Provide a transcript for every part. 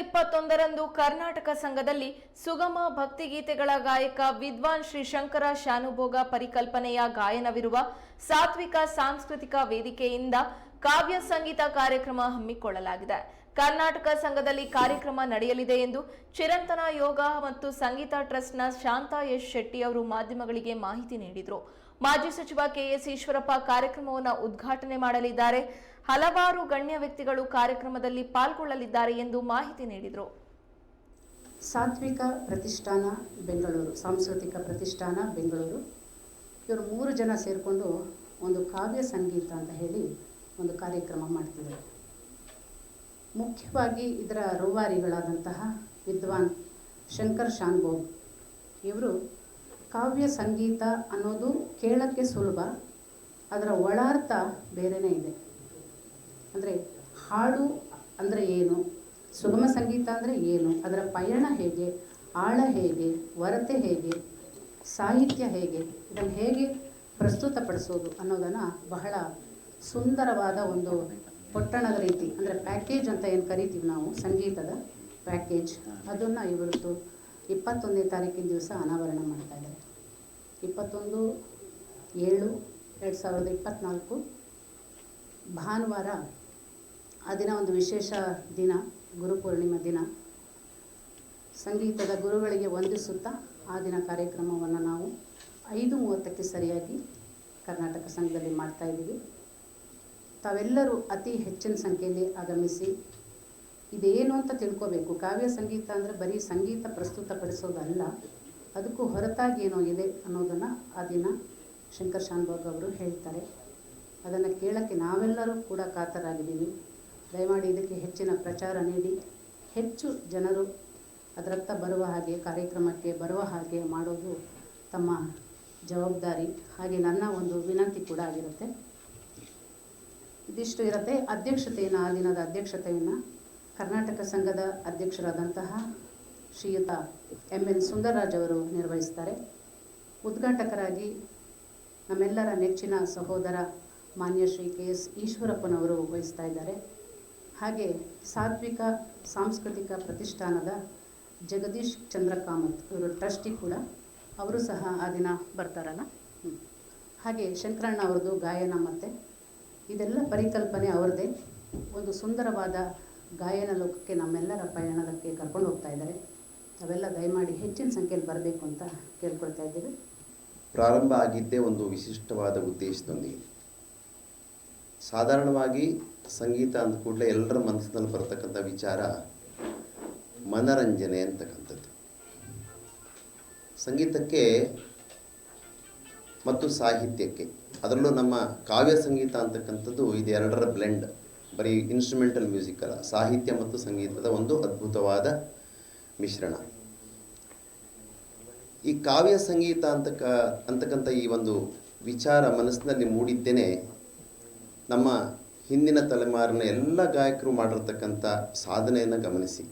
ಇಪ್ಪತ್ತೊಂದರಂದು ಕರ್ನಾಟಕ ಸಂಘದಲ್ಲಿ ಸುಗಮ ಭಕ್ತಿಗೀತೆಗಳ ಗಾಯಕ ವಿದ್ವಾನ್ ಶ್ರೀ ಶಂಕರ ಶಾನುಭೋಗ ಪರಿಕಲ್ಪನೆಯ ಗಾಯನವಿರುವ ಸಾತ್ವಿಕ ಸಾಂಸ್ಕೃತಿಕ ವೇದಿಕೆಯಿಂದ ಕಾವ್ಯ ಸಂಗೀತ ಕಾರ್ಯಕ್ರಮ ಹಮ್ಮಿಕೊಳ್ಳಲಾಗಿದೆ. ಕರ್ನಾಟಕ ಸಂಘದಲ್ಲಿ ಕಾರ್ಯಕ್ರಮ ನಡೆಯಲಿದೆ ಎಂದು ಚಿರಂತನ ಯೋಗ ಮತ್ತು ಸಂಗೀತ ಟ್ರಸ್ಟ್ನ ಶಾಂತಾ ಎಸ್ ಶೆಟ್ಟಿ ಅವರು ಮಾಧ್ಯಮಗಳಿಗೆ ಮಾಹಿತಿ ನೀಡಿದರು. ಮಾಜಿ ಸಚಿವ ಕೆಎಸ್ ಈಶ್ವರಪ್ಪ ಕಾರ್ಯಕ್ರಮವನ್ನು ಉದ್ಘಾಟನೆ ಮಾಡಲಿದ್ದಾರೆ. ಹಲವಾರು ಗಣ್ಯ ವ್ಯಕ್ತಿಗಳು ಕಾರ್ಯಕ್ರಮದಲ್ಲಿ ಪಾಲ್ಗೊಳ್ಳಲಿದ್ದಾರೆ ಎಂದು ಮಾಹಿತಿ ನೀಡಿದರು. ಸಾತ್ವಿಕ ಪ್ರತಿಷ್ಠಾನ ಬೆಂಗಳೂರು, ಸಾಂಸ್ಕೃತಿಕ ಪ್ರತಿಷ್ಠಾನ ಬೆಂಗಳೂರು. ಇವರು ಮೂರು ಜನ ಸೇರಿಕೊಂಡು ಒಂದು ಕಾವ್ಯ ಸಂಗೀತ ಅಂತ ಹೇಳಿ ಒಂದು ಕಾರ್ಯಕ್ರಮ ಮಾಡ್ತಿದ್ದಾರೆ. ಮುಖ್ಯವಾಗಿ ಇದರ ರೂವಾರಿಗಳಾದಂತಹ ವಿದ್ವಾನ್ ಶಂಕರ್ ಶಾನ್ಭೋಗ್ ಇವರು ಕಾವ್ಯ ಸಂಗೀತ ಅನ್ನೋದು ಕೇಳಕ್ಕೆ ಸುಲಭ, ಅದರ ಒಳಾರ್ಥ ಬೇರೆಯೇ ಇದೆ. ಅಂದರೆ ಹಾಡು ಅಂದರೆ ಏನು? ಸುಗಮ ಸಂಗೀತ ಅಂದರೆ ಏನು? ಅದರ ಪಯಣ ಹೇಗೆ? ಆಳ ಹೇಗೆ? ವರತೆ ಹೇಗೆ? ಸಾಹಿತ್ಯ ಹೇಗೆ? ಇದನ್ನು ಹೇಗೆ ಪ್ರಸ್ತುತಪಡಿಸೋದು ಅನ್ನೋದನ್ನು ಬಹಳ ಸುಂದರವಾದ ಒಂದು ಪೊಟ್ಟಣದ ರೀತಿ, ಅಂದರೆ ಪ್ಯಾಕೇಜ್ ಅಂತ ಏನು ಕರಿತೀವಿ ನಾವು, ಸಂಗೀತದ ಪ್ಯಾಕೇಜ್ ಅದನ್ನು ಇವತ್ತು ಇಪ್ಪತ್ತೊಂದನೇ ತಾರೀಕಿನ ದಿವಸ ಅನಾವರಣ ಮಾಡ್ತಾ ಇದ್ದಾರೆ. ಇಪ್ಪತ್ತೊಂದು ಏಳು ಎರಡು ಸಾವಿರದ ಇಪ್ಪತ್ತ್ನಾಲ್ಕು ಭಾನುವಾರ ಆ ದಿನ ಒಂದು ವಿಶೇಷ ದಿನ ಗುರುಪೂರ್ಣಿಮೆ ದಿನ. ಸಂಗೀತದ ಗುರುಗಳಿಗೆ ವಂದಿಸುತ್ತಾ ಆ ದಿನ ಕಾರ್ಯಕ್ರಮವನ್ನು ನಾವು ಐದು ಮೂವತ್ತಕ್ಕೆ ಸರಿಯಾಗಿ ಕರ್ನಾಟಕ ಸಂಘದಲ್ಲಿ ಮಾಡ್ತಾ ಇದ್ದೀವಿ. ತಾವೆಲ್ಲರೂ ಅತಿ ಹೆಚ್ಚಿನ ಸಂಖ್ಯೆಯಲ್ಲಿ ಆಗಮಿಸಿ ಇದೇನು ಅಂತ ತಿಳ್ಕೋಬೇಕು. ಕಾವ್ಯ ಸಂಗೀತ ಅಂದರೆ ಬರೀ ಸಂಗೀತ ಪ್ರಸ್ತುತಪಡಿಸೋದಲ್ಲ, ಅದಕ್ಕೂ ಹೊರತಾಗಿ ಏನೋ ಇದೆ ಅನ್ನೋದನ್ನು ಆ ದಿನ ಶಂಕರ್ ಶಾನ್ಭೋಗ್ ಅವರು ಹೇಳ್ತಾರೆ. ಅದನ್ನು ಕೇಳೋಕ್ಕೆ ನಾವೆಲ್ಲರೂ ಕೂಡ ಕಾತರಾಗಿದ್ದೀವಿ. ದಯಮಾಡಿ ಇದಕ್ಕೆ ಹೆಚ್ಚಿನ ಪ್ರಚಾರ ನೀಡಿ. ಹೆಚ್ಚು ಜನರು ಅದರತ್ತ ಬರುವ ಹಾಗೆ, ಕಾರ್ಯಕ್ರಮಕ್ಕೆ ಬರುವ ಹಾಗೆ ಮಾಡೋದು ತಮ್ಮ ಜವಾಬ್ದಾರಿ. ಹಾಗೆ ನನ್ನ ಒಂದು ವಿನಂತಿ ಕೂಡ ಆಗಿರುತ್ತೆ. ಇದಿಷ್ಟು ಇರುತ್ತೆ. ಅಧ್ಯಕ್ಷತೆಯನ್ನು, ಆ ದಿನದ ಅಧ್ಯಕ್ಷತೆಯನ್ನು ಕರ್ನಾಟಕ ಸಂಘದ ಅಧ್ಯಕ್ಷರಾದಂತಹ ಶ್ರೀಯುತ ಎಂ ಎನ್ ಸುಂದರರಾಜ್ ಅವರು ನಿರ್ವಹಿಸ್ತಾರೆ ಉದ್ಘಾಟಕರಾಗಿ ನಮ್ಮೆಲ್ಲರ ನೆಚ್ಚಿನ ಸಹೋದರ ಮಾನ್ಯ ಶ್ರೀ ಕೆ ಎಸ್ ಈಶ್ವರಪ್ಪನವರು ವಹಿಸ್ತಾ ಇದ್ದಾರೆ. ಹಾಗೆ ಸಾತ್ವಿಕ ಸಾಂಸ್ಕೃತಿಕ ಪ್ರತಿಷ್ಠಾನದ ಜಗದೀಶ್ ಚಂದ್ರ ಕಾಮತ್ ಇವರು ಟ್ರಸ್ಟಿ ಕೂಡ, ಅವರು ಸಹ ಆ ದಿನ ಬರ್ತಾರಲ್ಲ? ಹಾಗೆ ಶಂಕರಣ್ಣ ಅವ್ರದ್ದು ಗಾಯನ ಮತ್ತು, ಇದೆಲ್ಲ ಪರಿಕಲ್ಪನೆ ಅವ್ರದ್ದೇ. ಒಂದು ಸುಂದರವಾದ ಗಾಯನ ಲೋಕಕ್ಕೆ ನಮ್ಮೆಲ್ಲರ ಪಯಣದಕ್ಕೆ ಕರ್ಕೊಂಡು ಹೋಗ್ತಾ ಇದ್ದಾರೆ. ಅವೆಲ್ಲ ದಯಮಾಡಿ ಹೆಚ್ಚಿನ ಸಂಖ್ಯೆಯಲ್ಲಿ ಬರಬೇಕು ಅಂತ ಕೇಳ್ಕೊಳ್ತಾ ಇದ್ದೀವಿ. ಪ್ರಾರಂಭ ಆಗಿದ್ದೇ ಒಂದು ವಿಶಿಷ್ಟವಾದ ಉದ್ದೇಶದೊಂದಿಗೆ. ಸಾಧಾರಣವಾಗಿ ಸಂಗೀತ ಅಂದ ಕೂಡಲೇ ಎಲ್ಲರ ಮನಸ್ಸಿನಲ್ಲಿ ಬರತಕ್ಕಂಥ ವಿಚಾರ ಮನರಂಜನೆ ಅಂತಕ್ಕಂಥದ್ದು. ಸಂಗೀತಕ್ಕೆ ಮತ್ತು ಸಾಹಿತ್ಯಕ್ಕೆ ಅದರಲ್ಲೂ ನಮ್ಮ ಕಾವ್ಯ ಸಂಗೀತ ಅಂತಕ್ಕಂಥದ್ದು ಇದೆರಡರ ಬ್ಲೆಂಡ್ ಬರೀ ಇನ್ಸ್ಟ್ರೂಮೆಂಟಲ್ ಮ್ಯೂಸಿಕ್ ಅಲ್ಲ, ಸಾಹಿತ್ಯ ಮತ್ತು ಸಂಗೀತದ ಒಂದು ಅದ್ಭುತವಾದ ಮಿಶ್ರಣ. ಈ ಕಾವ್ಯ ಸಂಗೀತ ಅಂತಕ ಅಂತಕ್ಕಂಥ ಈ ಒಂದು ವಿಚಾರ ಮನಸ್ಸಿನಲ್ಲಿ ಮೂಡಿದ್ದೇನೆ, ನಮ್ಮ ಹಿಂದಿನ ತಲೆಮಾರಿನ ಎಲ್ಲ ಗಾಯಕರು ಮಾಡಿರ್ತಕ್ಕಂಥ ಸಾಧನೆಯನ್ನು ಗಮನಿಸಿ.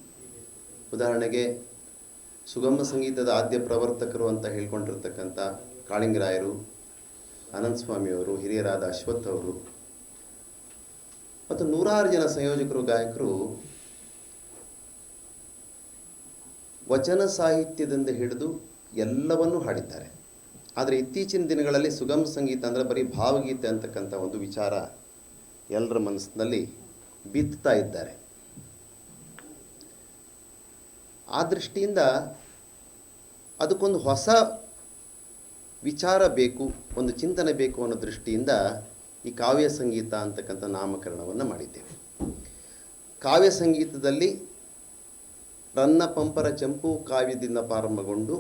ಉದಾಹರಣೆಗೆ ಸುಗಮ ಸಂಗೀತದ ಆದ್ಯ ಪ್ರವರ್ತಕರು ಅಂತ ಹೇಳ್ಕೊಂಡಿರ್ತಕ್ಕಂಥ ಕಾಳಿಂಗರಾಯರು, ಅನಂತಸ್ವಾಮಿಯವರು, ಹಿರಿಯರಾದ ಅಶ್ವಥ್ ಅವರು ಮತ್ತು ನೂರಾರು ಜನ ಸಂಯೋಜಕರು, ಗಾಯಕರು ವಚನ ಸಾಹಿತ್ಯದಿಂದ ಹಿಡಿದು ಎಲ್ಲವನ್ನೂ ಹಾಡಿದ್ದಾರೆ. ಆದರೆ ಇತ್ತೀಚಿನ ದಿನಗಳಲ್ಲಿ ಸುಗಮ ಸಂಗೀತ ಅಂದರೆ ಬರೀ ಭಾವಗೀತೆ ಅಂತಕ್ಕಂಥ ಒಂದು ವಿಚಾರ ಎಲ್ಲರ ಮನಸ್ಸಿನಲ್ಲಿ ಬಿತ್ತಾ ಇದ್ದಾರೆ. ಆ ದೃಷ್ಟಿಯಿಂದ ಅದಕ್ಕೊಂದು ಹೊಸ ವಿಚಾರ ಬೇಕು, ಒಂದು ಚಿಂತನೆ ಬೇಕು ಅನ್ನೋ ದೃಷ್ಟಿಯಿಂದ ಈ ಕಾವ್ಯ ಸಂಗೀತ ಅಂತಕ್ಕಂಥ ನಾಮಕರಣವನ್ನು ಮಾಡಿದ್ದೇವೆ. ಕಾವ್ಯ ಸಂಗೀತದಲ್ಲಿ ರನ್ನ ಪಂಪರ ಚಂಪು ಕಾವ್ಯದಿಂದ ಪ್ರಾರಂಭಗೊಂಡು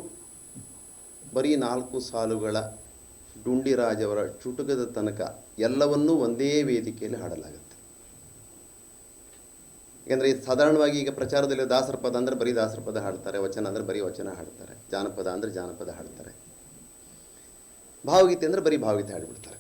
ಬರೀ ನಾಲ್ಕು ಸಾಲುಗಳ ಡುಂಡಿರಾಜವರ ಚುಟುಕದ ತನಕ ಎಲ್ಲವನ್ನೂ ಒಂದೇ ವೇದಿಕೆಯಲ್ಲಿ ಹಾಡಲಾಗುತ್ತೆ. ಏಕೆಂದರೆ ಸಾಧಾರಣವಾಗಿ ಈಗ ಪ್ರಚಾರದಲ್ಲಿ ದಾಸರ ಪದ ಅಂದರೆ ಬರೀ ದಾಸರ ಪದ ಹಾಡ್ತಾರೆ, ವಚನ ಅಂದರೆ ಬರೀ ವಚನ ಹಾಡ್ತಾರೆ, ಜಾನಪದ ಅಂದರೆ ಜಾನಪದ ಹಾಡ್ತಾರೆ. ಭಾವಗೀತೆ ಅಂದರೆ ಬರೀ ಭಾವಗೀತೆ ಹಾಡಿಬಿಡ್ತಾರೆ.